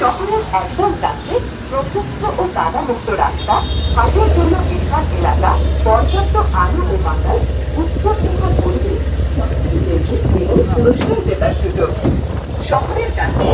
শহরের একদম কাছে প্রশস্ত ও কাদামুক্ত রাস্তা হাটের জন্য বিশাল এলাকা, পর্যাপ্ত আলু ও বাগান উচ্চশৃঙ্খল পরিবেশ সবকিছুর জন্য পুরস্কার জেতার সুযোগ। শহরের কাছে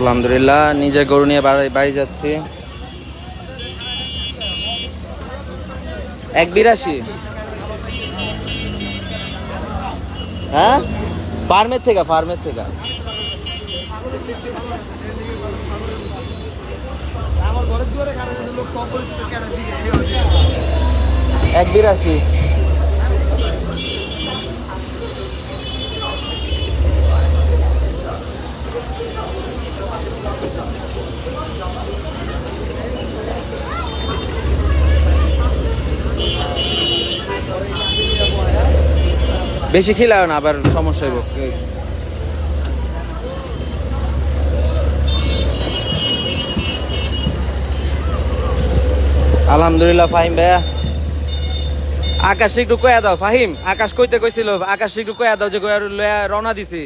আলহামদুলিল্লাহ, নিজের গরু নিয়ে বাড়ি যাচ্ছি। এক বিরাশি। হ্যাঁ? ফার্মের থেকে ফার্মের থেকে। এক বিরাশি। বেশি খিলাও না, আবার সমস্যা হইব। আলহামদুলিল্লাহ, ফাহিম ভাইয়া। আকাশ একটু কয়া দাও, ফাহিম, আকাশ কইতে কইছিল, আকাশ একটু কয়া দাও যে রওনা দিছি।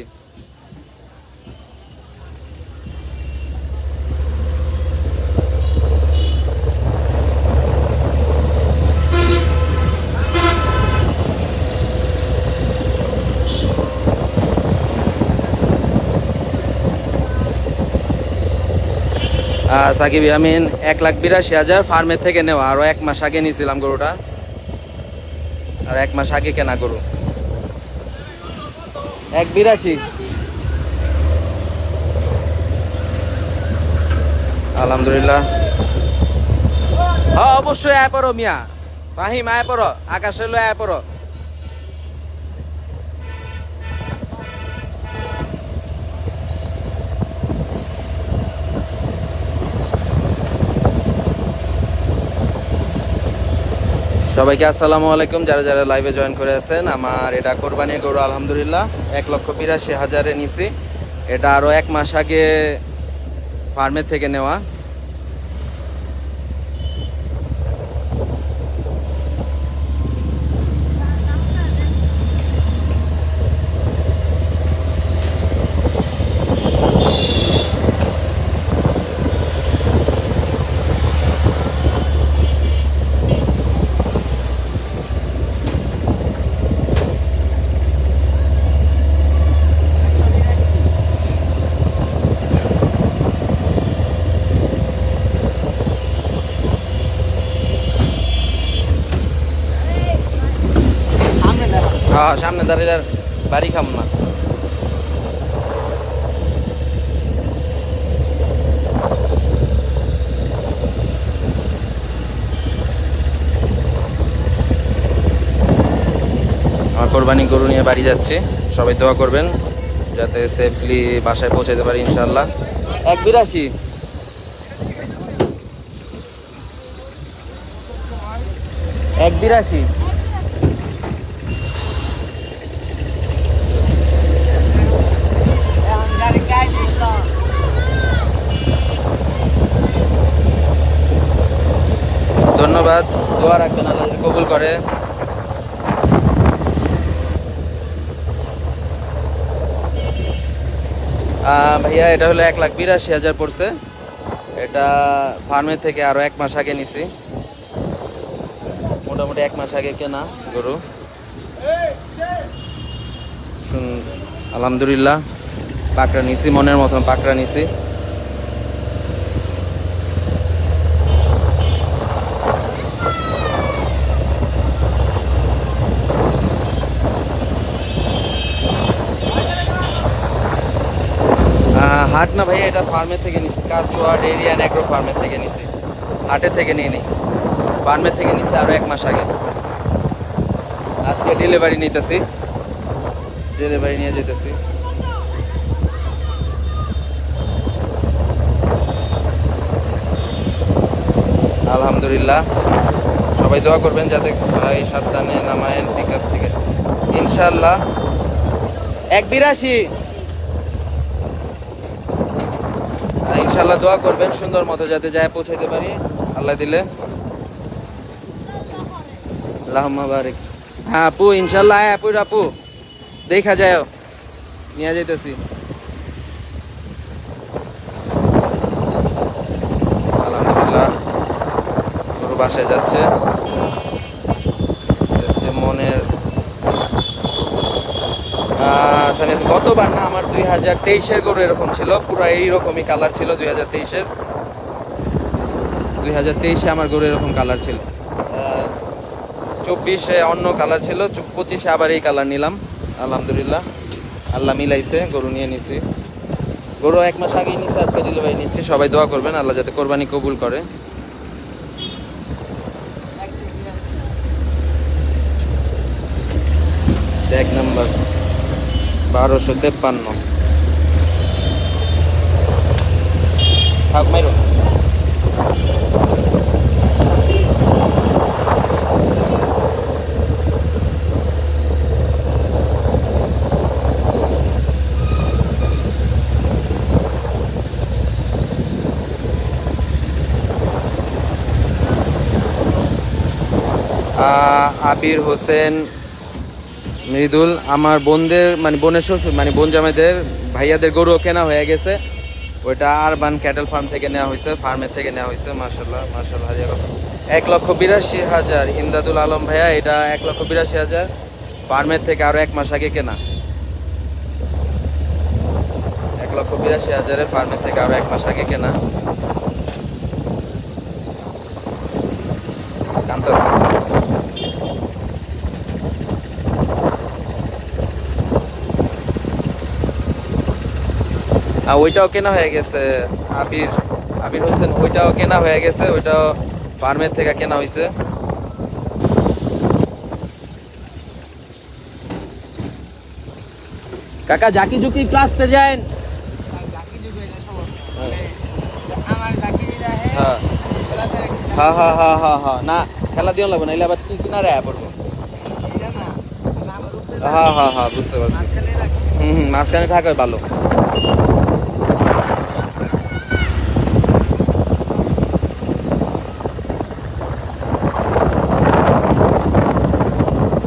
সাকিব ইয়ামিন এক লাখ বিরাশি হাজার ফার্মের থেকে নেওয়া, আরও এক মাস আগে নিয়েছিলাম গরুটা। আর এক মাস আগে কেনা গরু। এক বিরাশি। আলহামদুলিল্লাহ। হ্যাঁ অবশ্যই আয় পড়ো মিয়া। ফাহিম, আয় পড়ো। আকাশে লো আয় পড়ো। সবাইকে আসসালামু আলাইকুম। যারা যারা লাইভে জয়েন করে আছেন, আমার এটা কোরবানির গরু, আলহামদুলিল্লাহ, এক লক্ষ বিরাশি হাজারে নিছি। এটা আরও এক মাস আগে ফার্মের থেকে নেওয়া। হ্যাঁ সামনে দাঁড়িয়ে আর বাড়ি খাম না। কোরবানি গরু নিয়ে বাড়ি যাচ্ছে। সবাই দোয়া করবেন, যাতে সেফলি বাসায় পৌঁছাতে পারি ইনশাল্লাহ এক বিরাশি। এক বিরাশি ধন্যবাদ দোয়া রাখবেন, আল্লাহ কবুল করে। ভাইয়া, এটা হলো এক লাখ বিরাশি হাজার পড়ছে। এটা ফার্মের থেকে আরও এক মাস আগে নিছি। মোটামুটি এক মাস আগে কেনা গরু। আলহামদুলিল্লাহ, পাকড়া নিছি, মনের মতন পাকড়া নিছি আহ, হাট না ভাইয়া, এটা ফার্মের থেকে নিছি। কাসুয়া ডেরিয়া অ্যাগ্রো ফার্মের থেকে নিছি। হাটের থেকে নিয়ে নিই। ফার্মের থেকে নিছি আরও এক মাস আগে। আজকে ডেলিভারি নিতেছি। ডেলিভারি নিয়ে যেতেছি। আলহামদুলিল্লাহ। সবাই দোয়া করবেন যাতে ভাই সাবধানে নামায়েন পিক আপ থেকে। ইনশাল্লাহ এক বিরাশি আহ, ইনশাল্লাহ দোয়া করবেন, সুন্দর মতো যাতে যায় পৌঁছাইতে পারি। আল্লাহ দিলে। হ্যাঁ আপু ইনশাল্লাহ আপু আপু। দেখা যায় নিয়ে যাইতেছি। আলহামদুলিল্লাহ, গরু বাসায় যাচ্ছে। যাচ্ছে মনের সানি, গতবার না আমার দুই হাজার তেইশের গরু এরকম ছিল পুরো এইরকমই কালার ছিল দুই হাজার তেইশের। দুই হাজার তেইশে আমার গরু এরকম কালার ছিল। চব্বিশে অন্য কালার ছিল পঁচিশে আবার এই কালার নিলাম আলহামদুলিল্লাহ। আল্লাহ মিলাইছে গরু নিয়ে নিছি। গরু এক মাস আগেই নিচ্ছে আজকে ডেলিভারি নিচ্ছে সবাই দোয়া করবেন আল্লাহ যাতে কোরবানি কবুল করে। এক বারোশো তেপ্পান্ন। আবির হোসেন মৃদুল, আমার বোনদের মানে বোনের শ্বশুর মানে বোন জামাইদের, ভাইয়াদের গরুও কেনা হয়ে গেছে। ওইটা আরবান ক্যাটেল ফার্ম থেকে নেওয়া হয়েছে, ফার্মের থেকে নেওয়া হয়েছে মার্শাল্লাহ মার্শাল্লাহ হাজার এক লক্ষ বিরাশি হাজার, ইমদাদুল আলম ভাইয়া, এটা এক লক্ষ বিরাশি হাজার, ফার্মের থেকে আরও এক মাস আগে কেনা। এক লক্ষ বিরাশি হাজারে ফার্মের থেকে আরও এক মাস আগে কেনা। কান্তাছে। ওইটাও কেনা হয়ে গেছে আবির আবির হোসেন ওইটাও কেনা হয়ে গেছে ওইটাও ফার্মের থেকে কেনা হয়েছে কাকা জাকি জুকি ক্লাসতে যায় হ্যাঁ। হ্যাঁ হ্যাঁ হ্যাঁ হ্যাঁ হ্যাঁ। না খেলা দিও লাগবে না এলে আবার ঠিক কিনারে আয়া পড়ব। হ্যাঁ হ্যাঁ হ্যাঁ বুঝতে পারছি। হুম হুম মাঝখানে থাকাই ভালো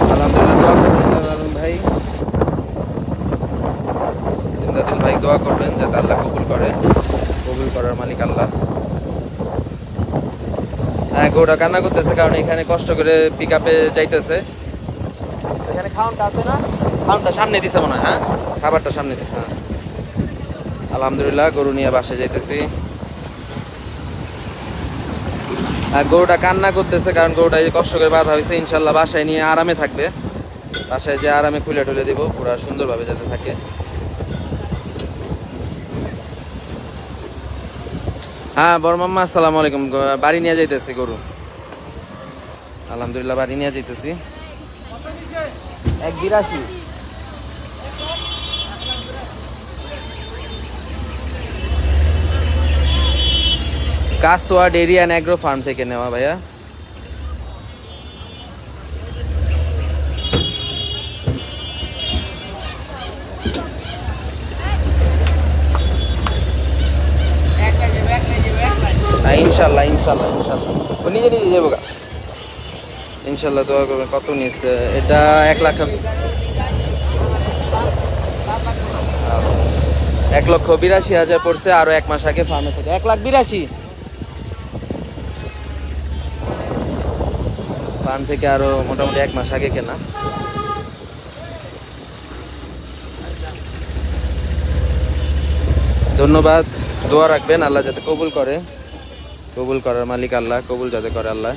আলহামদুলিল্লাহ দোয়া করবেন আলম ভাই ইমদাদুল ভাই দোয়া করবেন যাতে আল্লাহ কবুল করে কবুল করার মালিক আল্লাহ গৌটা কান্না করতেছে, কারণ এখানে কষ্ট করে পিক আপে যাইতেছে। এখানে খাওয়ানটা আছে না? খাওয়ানটা সামনে দিছে মনে হয় হ্যাঁ? খাবারটা সামনে দিছে হ্যাঁ। আলহামদুলিল্লাহ, গরু নিয়ে বাসে যাইতেছি। গরুটা কান্না করতেছে, কারণ গরুটা যে কষ্ট করে বাঁধা হয়েছে ইনশাল্লাহ বাসায় নিয়ে আরামে থাকবে। বাসায় যে আরামে খুলে টুলে দিব, পুরো সুন্দরভাবে যাতে থাকে। হ্যাঁ বড় মাম্মা, আসসালামু আলাইকুম। বাড়ি নিয়ে যাইতেছি গরু। আলহামদুলিল্লাহ, বাড়ি নিয়ে যাইতেছি। এক বিরাশি। কাসোয়া ডেরি অ্যান্ড অ্যাগ্রো ফার্ম থেকে নেওয়া, ভাইয়া। ইনশাল্লাহ ইনশাল্লাহ ইনশাল্লাহ। ও নিজে নিজে যাব ইনশাল্লাহ দোয়া করবে কত এটা এক লাখ এক লক্ষ বিরাশি হাজার পড়ছে এক মাস আগে ফার্মে থেকে। এক লাখ বিরাশি। ফার্ম থেকে আরও মোটামুটি এক মাস আগে কেনা। ধন্যবাদ, দোয়া রাখবেন, আল্লাহ যাতে কবুল করে। কবুল করার মালিক আল্লাহ, কবুল যাতে করে আল্লাহ।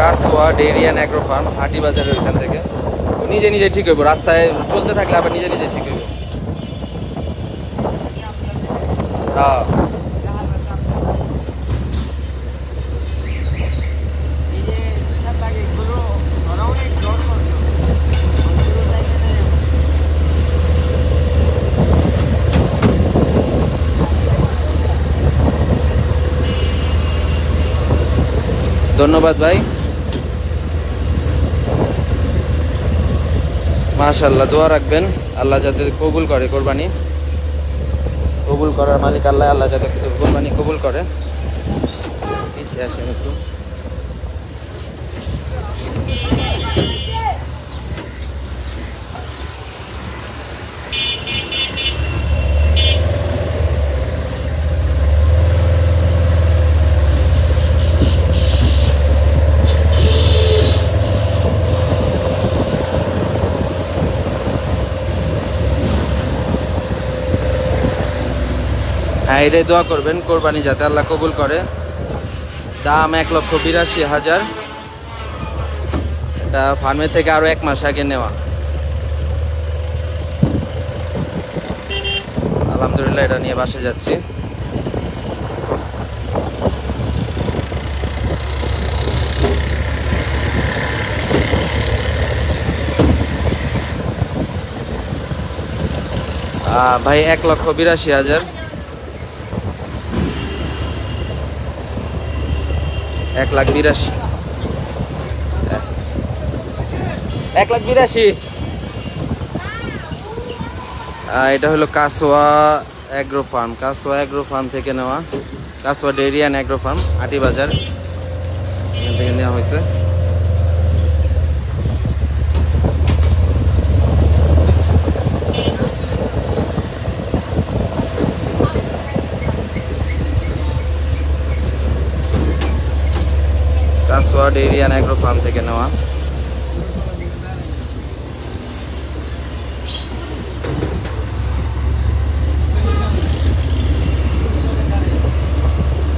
কাসওয়া অ্যাগ্রো ফার্ম হাটি বাজারের ওইখান থেকে। নিজে নিজে ঠিক হইব, রাস্তায় চলতে থাকলে আবার নিজে নিজে ঠিক হইব। ধন্যবাদ ভাই। মাশাল্লাহ দোয়া রাখবেন। আল্লাহ যাতে কবুল করে কোরবানি। কবুল করার মালিক আল্লাহ আল্লাহ যাতে কোরবানি কবুল করে। পিছিয়ে আসেন একটু। হ্যাঁ এটাই দোয়া করবেন, কোরবানি যাতে আল্লাহ কবুল করে। দাম এক লক্ষ বিরাশি হাজার। এটা ফার্মের থেকে আরও এক মাস আগে নেওয়া। আলহামদুলিল্লাহ, এটা নিয়ে বাসে যাচ্ছি। ভাই, এক লক্ষ বিরাশি হাজার। এক লাখ বিরাশি। এক লাখ বিরাশি। এটা হলো কাসোয়া অ্যাগ্রো ফার্ম। কাসোয়া অ্যাগ্রো ফার্ম থেকে নেওয়া। কাসোয়া ডেরিয়ান অ্যাগ্রো ফার্ম, আটি বাজার। এখান থেকে নেওয়া হয়েছে। কাসোয়া ডেয়ারি অ্যান্ড ফার্ম থেকে নেওয়া।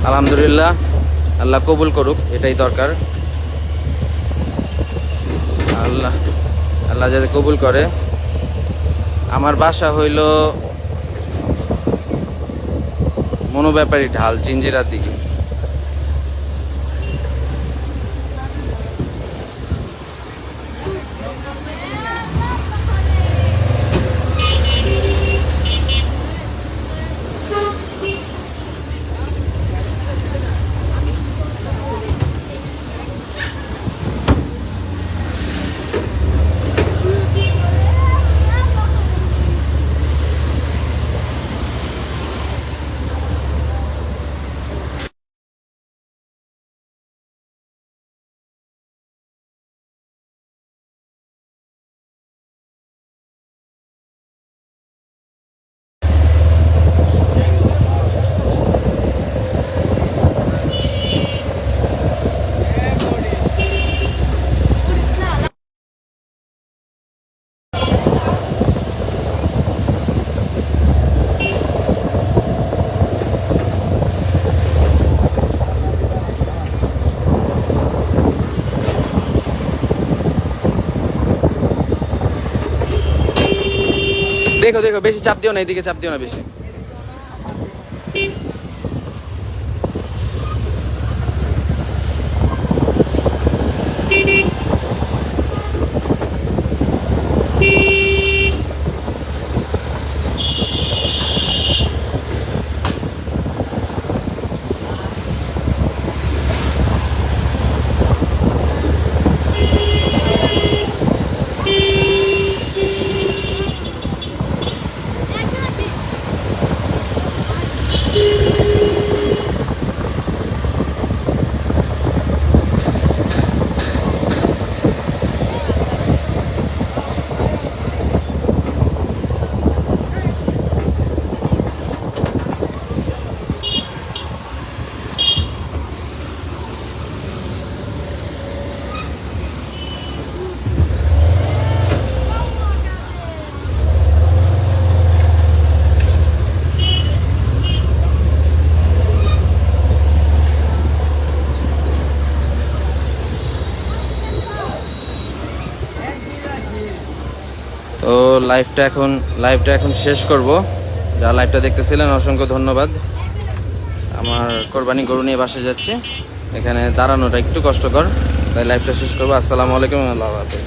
আলহামদুলিল্লাহ, আল্লাহ কবুল করুক, এটাই দরকার। আল্লাহ আল্লাহ যাতে কবুল করে। আমার বাসা হইল মনোব্যাপারী ঢাল জিঞ্জিরার দিকে। দেখো দেখো বেশি চাপ দিও না এদিকে চাপ দিও না বেশি। লাইভটা এখন লাইভটা এখন শেষ করব। যারা লাইভটা দেখতেছিলেন, অসংখ্য ধন্যবাদ। আমার কোরবানি গরু নিয়ে বাসে যাচ্ছি। এখানে দাঁড়ানোটা একটু কষ্টকর, তাই লাইভটা শেষ করব। আসসালামু আলাইকুম, আল্লাহ হাফেজ।